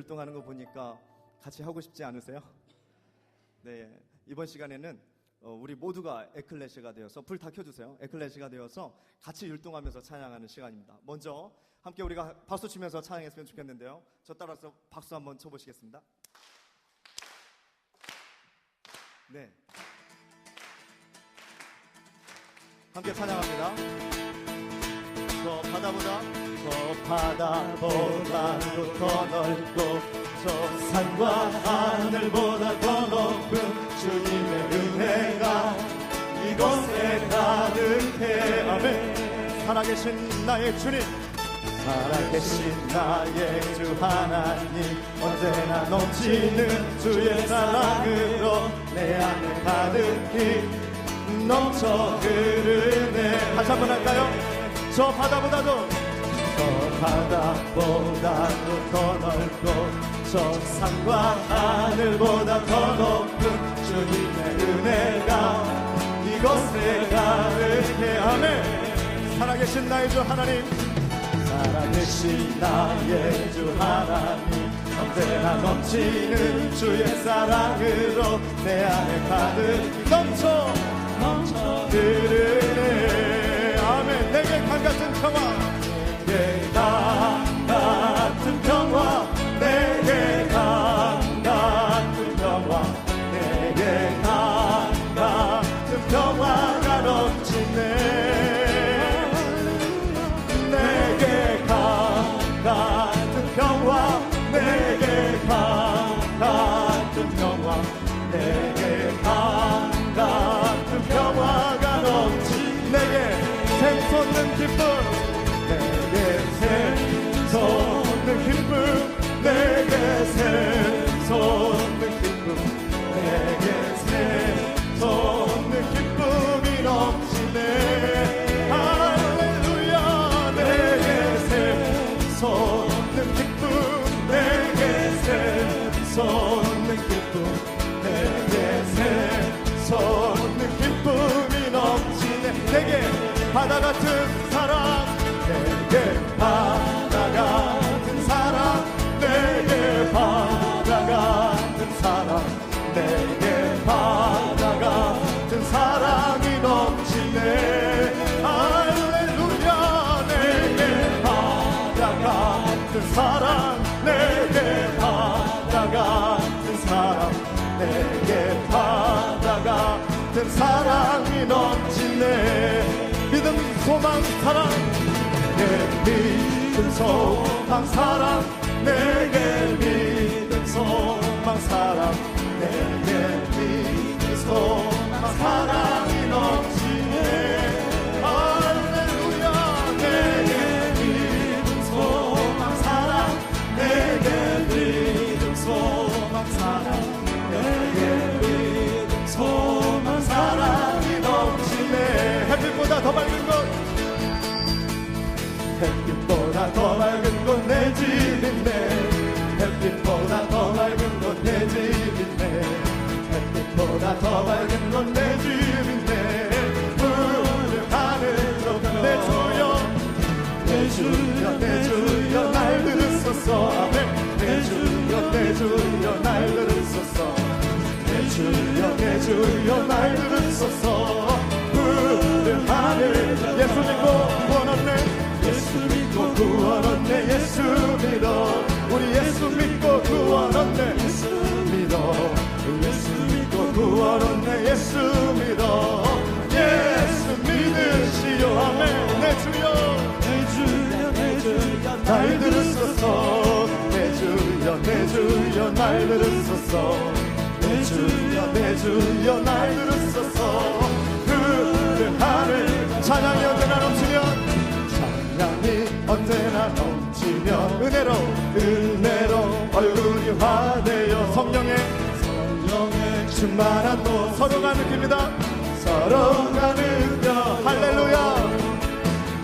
활동하는 거 보니까 같이 하고 싶지 않으세요? 네, 이번 시간에는 어, 우리 모두가 에클레시가 되어서 불 다 켜주세요. 에클레시가 되어서 같이 율동하면서 찬양하는 시간입니다. 먼저 함께 우리가 박수 치면서 찬양했으면 좋겠는데요. 저 따라서 박수 한번 쳐보시겠습니다. 네, 함께 찬양합니다. 저 바다보다 저 바다보다도 더 넓고 저 산과 하늘보다 더 높은 주님의 은혜가 이곳에 가득해 아멘 살아계신 나의 주님. 살아계신 나의 주 하나님 언제나 넘치는 주의 사랑으로 내 안에 가득히 넘쳐 흐르네. 다시 한번 할까요? 저 바다보다도 저 바다보다도 더 넓고 저 산과 하늘보다 더 높은 주님의 은혜가 이곳에 가득해. 아멘. 살아계신 나의 주 하나님. 살아계신 나의 주 하나님. 언제나 넘치는 주의 사랑으로 내 안에 가득 넘쳐 넘쳐 흐르네. 아멘. 내게 강 같은 평화 사랑 내 믿음 소망 사랑 내게 더 밝은 곳 내 집인데 햇빛보다 더 밝은 곳 내 집인데 햇빛보다 더 밝은 곳 내 집인데 푸른 하늘로 내 주여 내 주여 날 들으소서. 내 주여 내 주여 날 들으소서. 내 주여 내 주여 날 들으소서. 하늘 예수 믿 주여 날 들으소서. 내 주여 내 주여 날 들으소서. 푸른 하늘 찬양이 언제나 넘치면 찬양이 언제나 넘치며 은혜로 은혜로 얼굴이 화되어 성령의 성령의 충만한 또 서로가 느낍니다. 서로가 느껴. 할렐루야.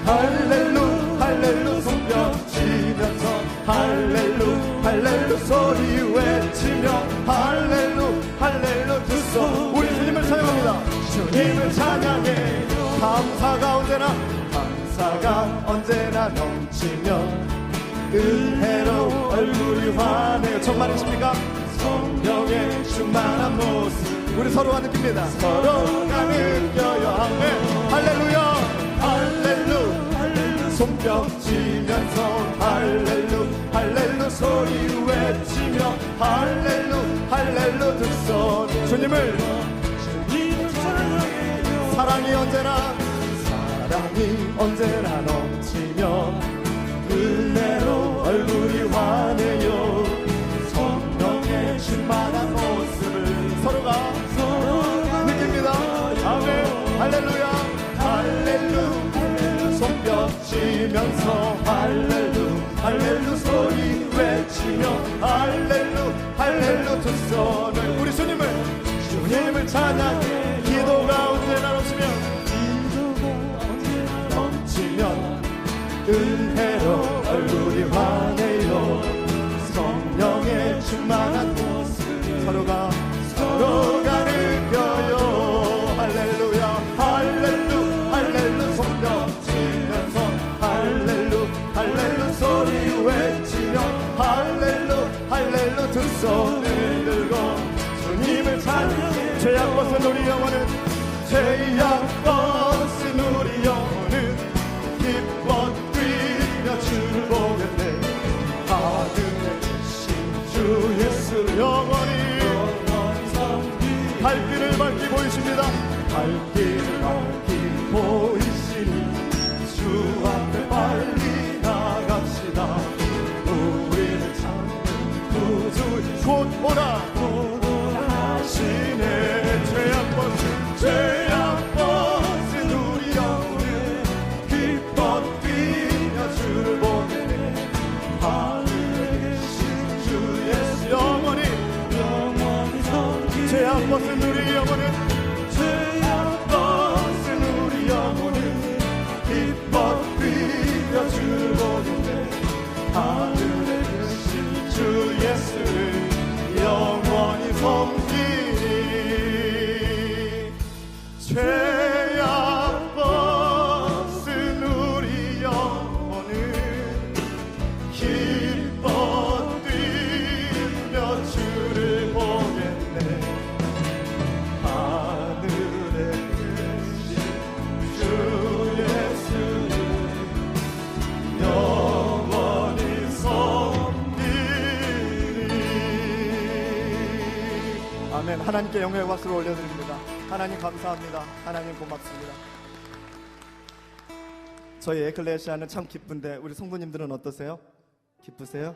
할렐루 할렐루. 손뼉 치면서 할렐루 할렐루 소리 외치며 할렐루 할렐루 두 손 우리 주님을 찬양합니다. 주님을 찬양해. 감사가 언제나 감사가 언제나 넘치며 은혜로 얼굴이 환해 정말이십니까? 성령의 충만한 모습. 우리 서로가 느낍니다. 서로가 느껴요. 아멘. 할렐루야. 할렐루. 손뼉 치면서 할렐루 할렐루 소리 외치며 할렐루 할렐루 두손 주님을 사랑이 언제나 사랑이 언제나 넘치며 은혜로 얼굴이 환해요. 성령의 충만한 모습을 서로가 느낍니다. 아멘. 할렐루야. 할렐루. 손뼉 치면서 할렐루 할렐루 소리 외치며 할렐루 할렐루 우리 영혼은 죄악 벗은 우리 영혼은 기뻐 뛰며 주를 보겠네. 하늘에 계신 주 예수 영원히 갈 길을 밝히 보이십니다. 갈 길을 밝히 보이시니 주 앞에 빨리 나갑시다. 우리를 찾는 구주 곧 오라 하나님께 영광의 박수를 올려드립니다 하나님 감사합니다 하나님 고맙습니다 저희 에클레시아는 참 기쁜데 우리 성도님들은 어떠세요? 기쁘세요?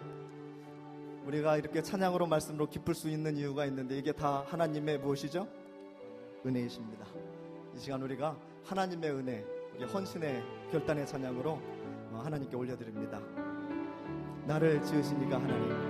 우리가 이렇게 찬양으로 말씀으로 기쁠 수 있는 이유가 있는데 이게 다 하나님의 무엇이죠? 은혜이십니다. 이 시간 우리가 하나님의 은혜, 우리 헌신의 결단의 찬양으로 어, 하나님께 올려드립니다. 나를 지으신 이가 하나님,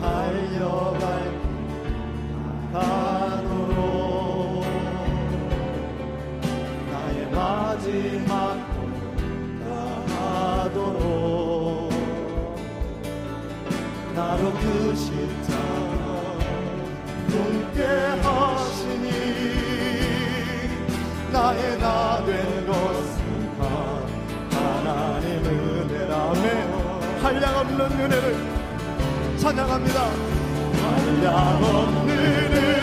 달려갈 길 가도록 나의 마지막 다하도록 나로 그 십자가 함께 하시니 나의 나 된 것은 다 하나님 은혜라 아멘 한량 없는 은혜를 찬양합니다. 한량없는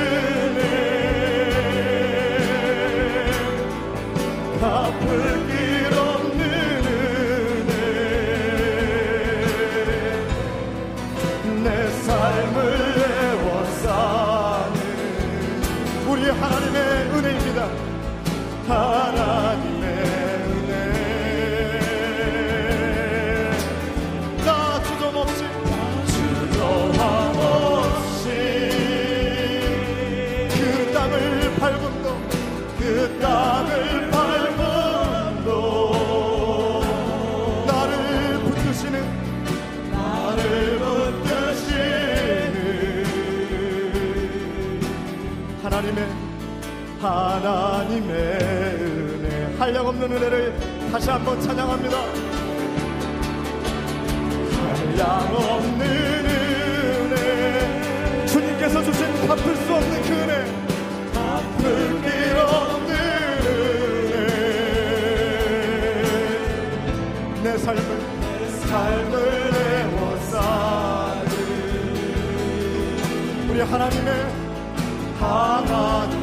하나님의 은혜. 한량없는 은혜를 다시 한번 찬양합니다. 한량없는 은혜. 주님께서 주신 갚을 수 없는 그 은혜. 갚을 길 없는 은혜. 내 삶을 내 삶을 내워 싸는 우리 하나님의 하나님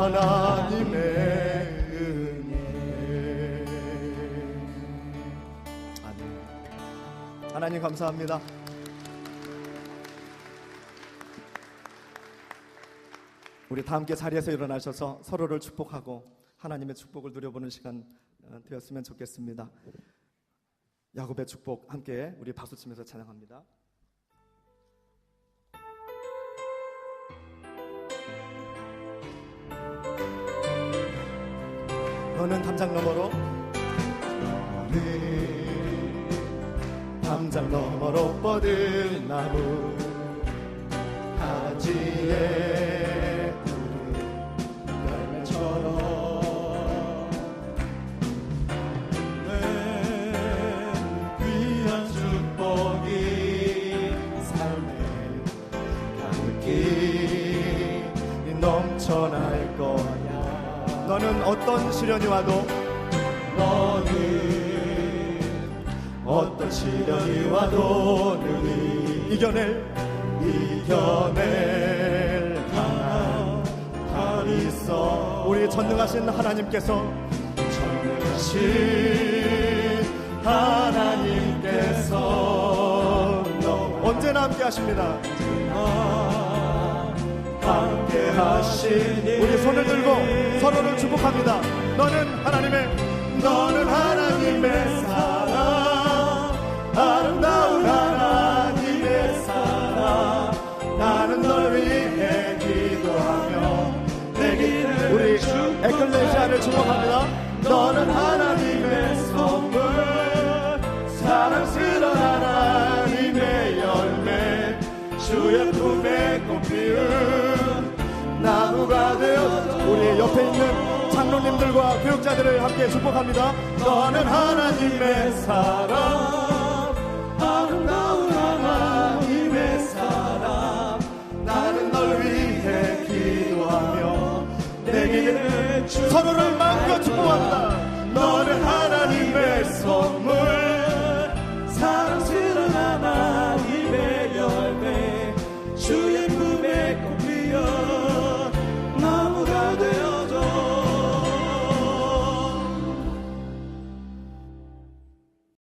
하나님의 은혜 아멘. 하나님 감사합니다. 우리 다 함께 자리에서 일어나셔서 서로를 축복하고 하나님의 축복을 누려보는 시간 어, 되었으면 좋겠습니다. 야곱의 축복 함께 우리 박수 치면서 찬양합니다. 너는 담장 너머로. 너는 담장 너머로 뻗은 나무. 가지에 시련이 와도 너는 어떤 시련이 와도 능히 이겨낼 이겨낼 강한 한이 있어. 우리 전능하신 하나님께서 전능하신 하나님께서 너 언제나 함께 하십니다. 함께 하시니 우리 손을 들고 서로를 축복합니다 너는 하나님의 너는 하나님의 사랑. 아름다운 하나님의 사랑. 나는 널 위해 기도하며 내 길을 우리 에클레시아를 축복합니다. 너는 하나님의 선물. 사랑스러운 하나님의 열매. 주의 품에 꽃피운 나무가 되어 우리 옆에 있는 장로님들과 교육자들을 함께 축복합니다. 너는 하나님의 사랑